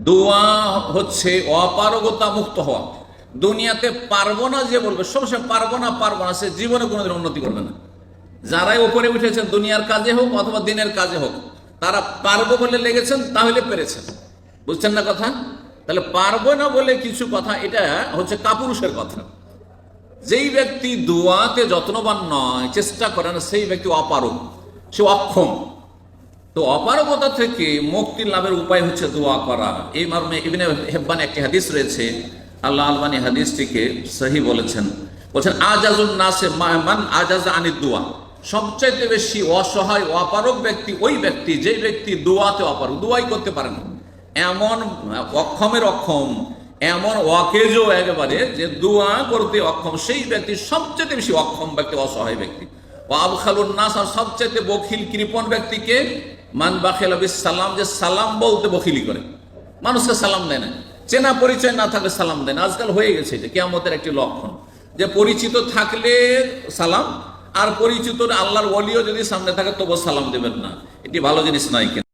দোয়া হচ্ছে অপারগতা মুক্ত হওয়া। দুনিয়াতে পারব না যে বলবে, সবসময় পারব না পারব না, সে জীবনে কোনোদিন উন্নতি করবে না। যারাই উপরে উঠেছেন, দুনিয়ার কাজে হোক অথবা দিনের কাজে হোক, তারা পারব বলে লেগেছেন, তাহলে পেরেছেন। বুঝছেন না কথা? তাহলে পারব না বলে কিছু কথা, এটা হচ্ছে কাপুরুষের কথা। যেই ব্যক্তি দোয়াতে যত্নবান নয়, চেষ্টা করে না, সেই ব্যক্তি অপারগ, সে অক্ষম। তো অপারগতা থেকে মুক্তি লাভের উপায় হচ্ছে দোয়া করা। এই মর্মে ইবনে হেব্বান একটি হাদিস রয়েছে। আল্লাহ আলবানী হাদিসটিকে সহি বলেছেন। বলছেন, আজাজুন নাসে মান আজাজ আনি দোয়া। সবচাইতে বেশি অসহায় অপারক ব্যক্তি ওই ব্যক্তি, যে ব্যক্তি দোয়াতে অপারক দোয়াই করতে পারে না। এমন অক্ষমের অক্ষম, এমন অকেজো একেবারে যে দোয়া করতে অক্ষম, সেই ব্যক্তি সবচেয়ে বেশি অক্ষম ব্যক্তি, অসহায় ব্যক্তি। ও আবখালুন নাস, আর সবচেয়ে বখিল, কৃপণ ব্যক্তিকে মান বাখেল সালাম যে সালাম বলতে বখিলি করে। মানুষকে সালাম দেয় না। চেনা পরিচয় না থাকলে সালাম দেয় না। আজকাল হয়ে গেছে এটা, কেয়ামতের একটি লক্ষণ। যে পরিচিত থাকলে সালাম, আর পরিচিত আল্লাহর ওলিও যদি সামনে থাকে তবু সালাম দেবেন না। এটি ভালো জিনিস নয়